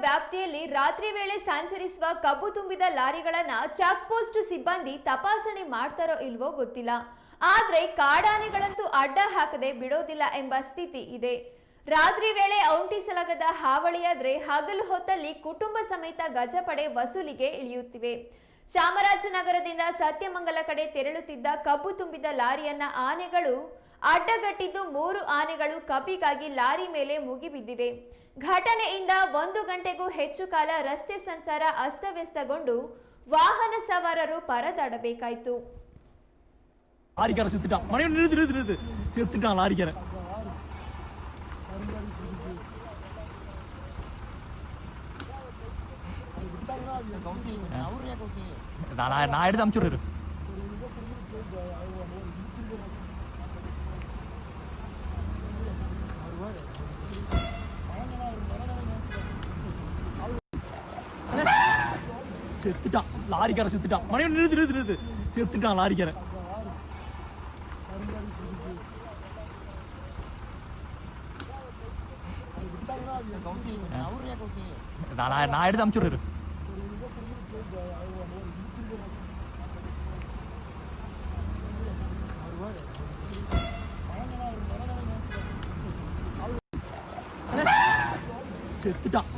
ವ್ಯಾಪ್ತಿಯಲ್ಲಿ ರಾತ್ರಿ ವೇಳೆ ಸಂಚರಿಸುವ ಕಬ್ಬು ತುಂಬಿದ ಲಾರಿಗಳನ್ನ ಚೆಕ್ ಪೋಸ್ಟ್ ಸಿಬ್ಬಂದಿ ತಪಾಸಣೆ ಮಾಡ್ತಾರೋ ಇಲ್ವೋ ಗೊತ್ತಿಲ್ಲ. ಆದ್ರೆ ಕಾಡಾನೆಗಳಂತೂ ಅಡ್ಡ ಹಾಕದೆ ಬಿಡೋದಿಲ್ಲ ಎಂಬ ಸ್ಥಿತಿ ಇದೆ. ರಾತ್ರಿ ವೇಳೆ ಔಂಟಿಸಲಾಗದ ಹಾವಳಿಯಾದ್ರೆ ಹಗಲು ಹೊತ್ತಲ್ಲಿ ಕುಟುಂಬ ಸಮೇತ ಗಜಪಡೆ ವಸೂಲಿಗೆ ಇಳಿಯುತ್ತಿವೆ. ಚಾಮರಾಜನಗರದಿಂದ ಸತ್ಯಮಂಗಲ ಕಡೆ ತೆರಳುತ್ತಿದ್ದ ಕಬ್ಬು ತುಂಬಿದ ಲಾರಿಯನ್ನ ಆನೆಗಳು ಅಡ್ಡಗಟ್ಟಿದ್ದು ಮೂರು ಆನೆಗಳು ಕಬ್ಬಿಗಾಗಿ ಲಾರಿ ಮೇಲೆ ಮುಗಿಬಿದ್ದಿವೆ ಘಟನೆಯಿಂದ ಒಂದು ಗಂಟೆಗೂ ಹೆಚ್ಚು ಕಾಲ ರಸ್ತೆ ಸಂಚಾರ ಅಸ್ತವ್ಯಸ್ತಗೊಂಡು ವಾಹನ ಸವಾರರು ಪರದಾಡಬೇಕಾಯಿತು லாரிக்காரன் செத்துட்டான் மணி நிறுத்து நிறுத்து நிறுத்து செத்துட்டான் லாரிக்காரன் நான் நான் நான் எடுத்து அமுச்சு விடுறேன் செத்துட்டான் லாரிக்காரன் செத்துட்டான் மணி நிறுத்து நிறுத்து நிறுத்து. செத்துட்டான் லாரிக்காரன். நான் நான் எடுத்து அமுச்சு செத்துட்டான்.